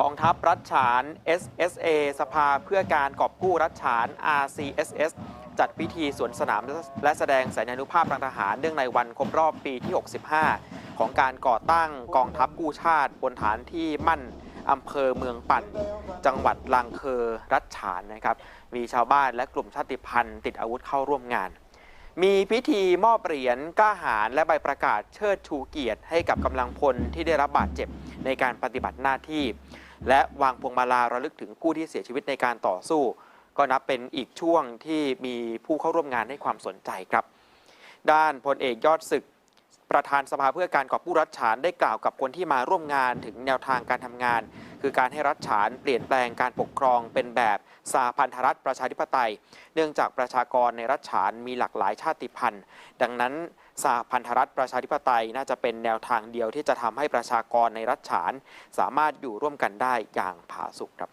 กองทัพรัฐฉาน SSA สภาเพื่อการกอบกู้รัฐฉาน RCSS จัดพิธีสวนสนามและแสดงสัญญานุภาพทางทหารเนื่องในวันครบรอบปีที่ 65 ของการก่อตั้งกองทัพกู้ชาติบนฐานที่มั่นอำเภอเมืองปั่น จังหวัดลางเคอรัฐฉานนะครับ มีชาวบ้านและกลุ่มชาติพันธุ์ติดอาวุธเข้าร่วมงาน มีพิธีมอบเหรียญกล้าหาญและใบประกาศเชิดชูเกียรติให้กับกำลังพลที่ได้รับบาดเจ็บในการปฏิบัติหน้าที่ และวางพวงมาลาระลึกถึงผู้ที่เสียชีวิตในการต่อสู้ ก็นับเป็นอีกช่วงที่มีผู้เข้าร่วมงานให้ความสนใจครับ ด้านพลเอกยอดศึก ประธานสภาเพื่อการกอบกู้รัฐฉานได้กล่าวกับคนที่มาร่วมงานถึงแนวทางการทำงาน คือการให้รัฐฉานเปลี่ยนแปลงการปกครองเป็นแบบสาพันธรัฐประชาธิปไตย เนื่องจากประชากรในรัฐฉานมีหลากหลายชาติพันธุ์ ดังนั้นสาพันธรัฐประชาธิปไตยน่าจะเป็นแนวทางเดียวที่จะทำให้ประชากรในรัฐฉาน สามารถอยู่ร่วมกันได้อย่างผาสุกครับ